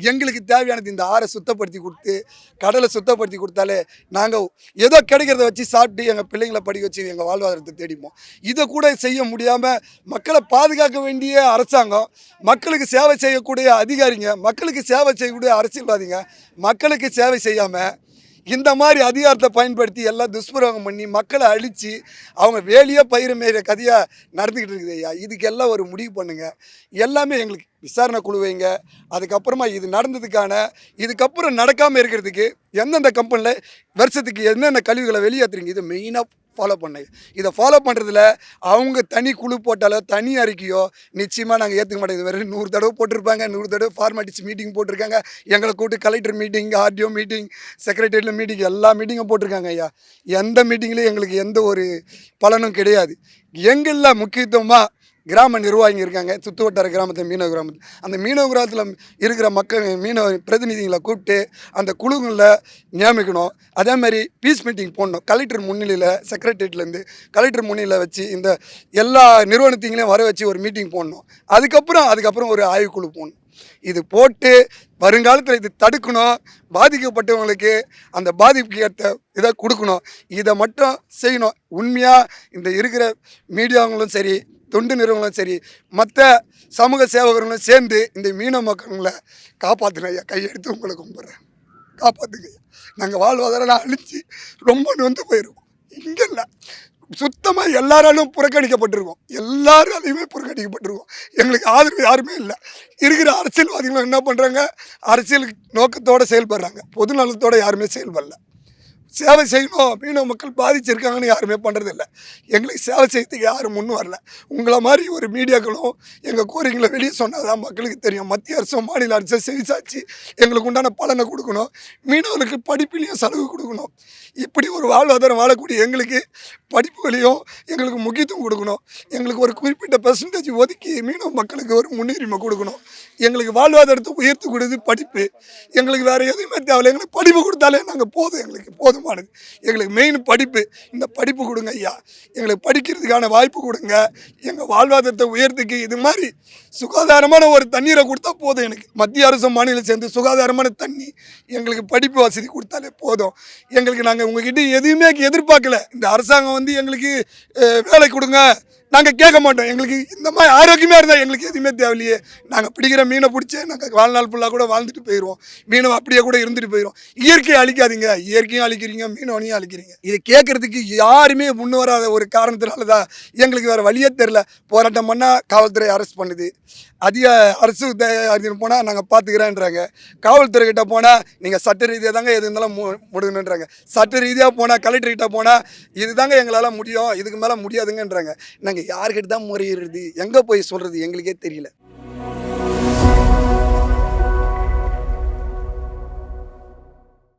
எங்களுக்கு தேவையானது இந்த ஆறை சுத்தப்படுத்தி கொடுத்து கடலை சுத்தப்படுத்தி கொடுத்தாலே நாங்கள் ஏதோ கிடைக்கிறத வச்சு சாப்பிட்டு எங்கள் பிள்ளைங்களை படிக்க வச்சு எங்கள் வாழ்வாதாரத்தை தேடிப்போம். இதை கூட செய்ய முடியாமல் மக்களை பாதுகாக்க வேண்டிய அரசாங்கம் மக்களுக்கு சேவை செய்யக்கூடிய அதிகாரிங்க மக்களுக்கு சேவை செய்யக்கூடிய அரசியல்வாதிங்க மக்களுக்கு சேவை செய்யாமல் இந்த மாதிரி அதிகாரத்தை பயன்படுத்தி எல்லாம் துஷ்பிரயோகம் பண்ணி மக்களை அழித்து அவங்க வேலையே பயிர் மேய்கிற கதையாக நடந்துக்கிட்டு இருக்குது ஐயா. இதுக்கெல்லாம் ஒரு முடிவு பண்ணுங்கள் எல்லாமே எங்களுக்கு விசாரணை குழு வைங்க. அதுக்கப்புறமா இது நடந்ததுக்கான இதுக்கப்புறம் நடக்காமல் இருக்கிறதுக்கு எந்தெந்த கம்பெனியில் வருஷத்துக்கு என்னென்ன கழிவுகளை வெளியேற்றுறீங்க இது மெயினாக ஃபாலோ பண்ணுங்க இதை ஃபாலோ பண்ணுறதுல அவங்க தனி குழு போட்டாலோ தனி அறிக்கையோ நிச்சயமாக நாங்கள் ஏற்றுக்க மாட்டோம். இது வெறும் நூறு தடவை போட்டிருப்பாங்க. நூறு தடவை ஃபார்மாலிட்டிஸ் மீட்டிங் போட்டிருக்காங்க. எங்களை கூப்பிட்டு கலெக்டர் மீட்டிங் ஆர்டிஓ மீட்டிங் செக்ரட்டரியில் மீட்டிங் எல்லா மீட்டிங்கும் போட்டிருக்காங்க ஐயா. எந்த மீட்டிங்லேயும் எங்களுக்கு எந்த ஒரு பலனும் கிடையாது. எங்களில் முக்கியத்துவமாக கிராம நிர்வாகிங்க இருக்காங்க. சுற்று வட்டார கிராமத்தில் மீனவ கிராமத்தில். அந்த மீனவ கிராமத்தில் இருக்கிற மக்கள் மீனவ பிரதிநிதிகளை கூப்பிட்டு அந்த குழுங்களில் நியமிக்கணும். அதே மாதிரி பீஸ் மீட்டிங் போடணும். கலெக்டர் முன்னிலையில் செக்ரட்டரியேட்லேருந்து கலெக்டர் முன்னிலையில் வச்சு இந்த எல்லா நிறுவனத்தையும் வர வச்சு ஒரு மீட்டிங் போடணும். அதுக்கப்புறம் அதுக்கப்புறம் ஒரு ஆய்வுக்குழு போடணும். இது போட்டு வருங்காலத்தில் இது தடுக்கணும். பாதிக்கப்பட்டவங்களுக்கு அந்த பாதிப்புக்கு ஏற்ற இதை கொடுக்கணும். இதை மட்டும் செய்யணும். உண்மையாக இந்த இருக்கிற மீடியாவங்களும் சரி தொண்டு நிறுவனங்களும் சரி மற்ற சமூக சேவகர்களும் சேர்ந்து இந்த மீன மக்களை காப்பாற்றுங்க ஐயா. கையெடுத்து உங்களை கும்பிட்றேன். காப்பாற்றுங்க ஐயா. நாங்கள் வாழ்வாதாரம் அழிஞ்சு ரொம்ப நொந்து போயிடுவோம் இங்கே இல்லை. சுத்தமாக எல்லாராலும் புறக்கணிக்கப்பட்டிருக்கோம். எல்லாராலையுமே புறக்கணிக்கப்பட்டிருக்கோம். எங்களுக்கு ஆதரவு யாருமே இல்லை. இருக்கிற அரசியல்வாதிகளும் என்ன பண்ணுறாங்க அரசியல் நோக்கத்தோடு செயல்படுறாங்க. பொது நலத்தோடு யாருமே செயல்படல. சேவை செய்யணும் மீனவ மக்கள் பாதிச்சிருக்காங்கன்னு யாருமே பண்ணுறதில்ல எங்களுக்கு சேவை செய்யறதுக்கு யாரும் முன் வரல. உங்களை மாதிரி ஒரு மீடியாக்களும் எங்கள் கோரிக்கைகளை வெளியே சொன்னால் தான் மக்களுக்கு தெரியும். மத்திய அரசும் மாநில அரசும் செவிசாச்சு எங்களுக்கு உண்டான பலனை கொடுக்கணும். மீனவர்களுக்கு படிப்புலேயும் செலவு கொடுக்கணும். இப்படி ஒரு வாழ்வாதாரம் வாழக்கூடிய எங்களுக்கு படிப்புகளையும் எங்களுக்கு முக்கியத்துவம் கொடுக்கணும். எங்களுக்கு ஒரு குறிப்பிட்ட பெர்சன்டேஜ் ஒதுக்கி மீனவ மக்களுக்கு ஒரு முன்னுரிமை கொடுக்கணும். எங்களுக்கு வாழ்வாதாரத்தை உயர்த்து கொடுத்து படிப்பு. எங்களுக்கு வேறு எதுவுமே தேவையில்லை. எங்களுக்கு படிப்பு கொடுத்தாலே நாங்கள் போதும். எங்களுக்கு போதும்? போதுமானது எங்களுக்கு மெயின் படிப்பு இந்த படிப்பு கொடுங்க ஐயா. எங்களுக்கு படிக்கிறதுக்கான வாய்ப்பு கொடுங்க. எங்கள் வாழ்வாதாரத்தை உயர்த்துக்கு இது மாதிரி சுகாதாரமான ஒரு தண்ணீரை கொடுத்தா போதும் எனக்கு. மத்திய அரசு மாநிலம் சேர்ந்து சுகாதாரமான தண்ணி எங்களுக்கு படிப்பு வசதி கொடுத்தாலே போதும். எங்களுக்கு நாங்கள் உங்ககிட்ட எதுவுமே எதிர்பார்க்கல. இந்த அரசாங்கம் வந்து எங்களுக்கு வேலை கொடுங்க. நாங்கள் கேட்க மாட்டோம். எங்களுக்கு இந்த மாதிரி ஆரோக்கியமாக இருந்தால் எங்களுக்கு எதுவுமே தேவையில்லையே. நாங்கள் பிடிக்கிற மீனை பிடிச்சி நாங்கள் வாழ்நாள் ஃபுல்லாக கூட வாழ்ந்துட்டு போயிடுவோம் மீனும் அப்படியே கூட இருந்துட்டு போயிடும் இயற்கையை அழிக்காதீங்க. இயற்கையும் அழிக்கிறீங்க மீனவனையும் அழிக்கிறீங்க. இது கேட்குறதுக்கு யாருமே முன் வராத ஒரு காரணத்தினால தான் எங்களுக்கு வேறு வழியே தெரில போராட்டம் பண்ணால் காவல்துறை அரெஸ்ட் பண்ணுது. அதிக அரசு போனால் நாங்கள் பார்த்துக்கிறேன்றாங்க காவல்துறை கிட்டே போனால் நீங்கள் சட்ட ரீதியாக தாங்க எது இருந்தாலும் மு முடியணுன்றாங்க சட்ட ரீதியாக போனால் கலெக்டர்கிட்ட போனால் இதுதாங்க எங்களால் முடியும். இதுக்கு மேலே முடியாதுங்கன்றாங்க. நாங்கள் நாங்கள் யார்கிட்ட தான் முறையிடுறது? எங்கே போய் சொல்கிறது எங்களுக்கே தெரியல.